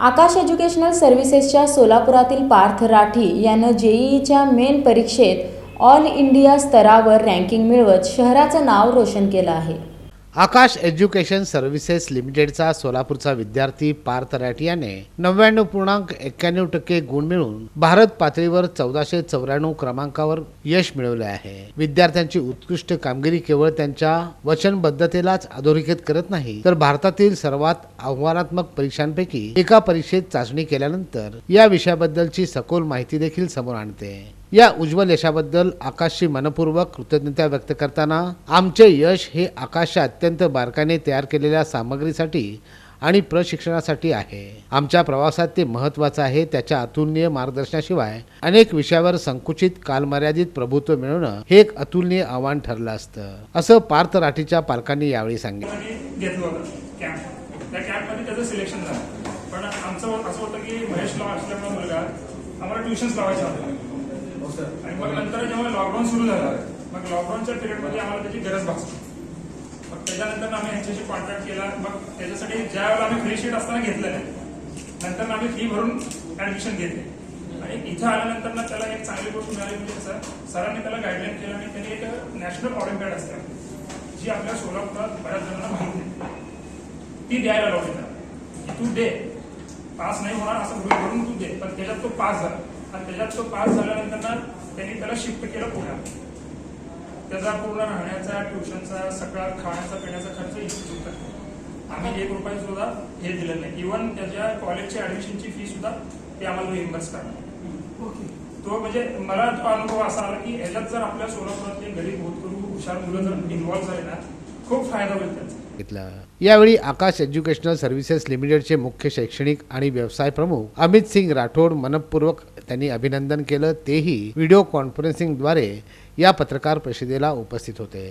आकाश educational सर्व्हिसेसच्या सोलापुरातील पार्थ राठी यानं जेईईच्या मेन परीक्षेत ऑल इंडिया स्तरावर रँकिंग मिळवत शहराचं नाव रोशन केलं आहे. आकाश एज्युकेशन सर्व्हिसेस लिमिटेडचा सोलापूरचा विद्यार्थी पार्थ राठी याने नव्याण्णव पूर्णांक एक्क्याण्णव टक्के गुण मिळवून भारत पातळीवर चौदाशे चौऱ्याण्णव क्रमांकावर यश मिळवले आहे. विद्यार्थ्यांची उत्कृष्ट कामगिरी केवळ त्यांच्या वचनबद्धतेलाच अधोरेखित करत नाही तर भारतातील सर्वात आव्हानात्मक परीक्षांपैकी एका परीक्षेत चाचणी केल्यानंतर या विषयाबद्दलची सखोल माहिती देखील समोर आणते. या उज्ज्वल यशाबद्दल आकाशची मनपूर्वक कृतज्ञता व्यक्त करताना आमचे यश हे आकाशच्या अत्यंत बारकाने तयार केलेल्या सामग्रीसाठी आणि प्रशिक्षणासाठी आहे. आमच्या प्रवासात ते महत्वाचं आहे त्याच्या अतुलनीय मार्गदर्शनाशिवाय अनेक विषयावर संकुचित कालमर्यादित प्रभुत्व मिळवणं हे एक अतुलनीय आव्हान ठरलं असतं. असं पार्थ राठीच्या पालकांनी यावेळी सांगितलं. लॉकडाऊन सुरू झाला मग लॉकडाऊनच्या पिरियडमध्ये आम्हाला त्याची गरज भासली मग त्याच्यानंतर आम्ही यांच्याशी कॉन्टॅक्ट केला. मग त्याच्यासाठी ज्या वेळेला आम्ही फ्री शीट असताना घेतलं नाही नंतर आम्ही फी भरून ऍडमिशन घेतले. आणि इथं आल्यानंतर ना त्याला एक चांगली गोष्ट मिळाली म्हणजे कसं सरांनी त्याला गाईडलाईन केलं आणि त्यांनी एक नॅशनल ऑलिम्पियाड असते जी आपल्या सोलापुरात बऱ्याच जणांना माहिती ती द्यायला लावली तू दे. पास नाही होणार असं गृहीत धरून तू दे. पण त्याच्यात तो पास झाला. आणि त्याच्यात तो पास झाल्यानंतर ना त्यांनी त्याला शिफ्ट केलं पुण्यात त्याचा पूर्ण राहण्याचा ट्युशनचा सगळा खाण्याचा पिण्याचा खर्च इन्स्टिट्यूटचा आम्ही एक रुपये सुद्धा हे दिलं नाही. इव्हन त्याच्या कॉलेजची ऍडमिशनची फी सुद्धा ते आम्हाला रिइम्बर्स करणार. तो म्हणजे मला तो अनुभव असा आला की ह्याच्यात जर आपल्या सोलापुरातले गरीब होतकरू हुशार मुलं जर इन्व्हॉल्व्ह झाले ना खूप फायदा होईल त्यांचा. सांगितलं. यावेळी आकाश एज्युकेशनल सर्व्हिसेस लिमिटेडचे मुख्य शैक्षणिक आणि व्यवसाय प्रमुख अमित सिंग राठोड मनपूर्वक त्यांनी अभिनंदन केलं. तेही व्हिडिओ कॉन्फरन्सिंगद्वारे या पत्रकार परिषदेला उपस्थित होते.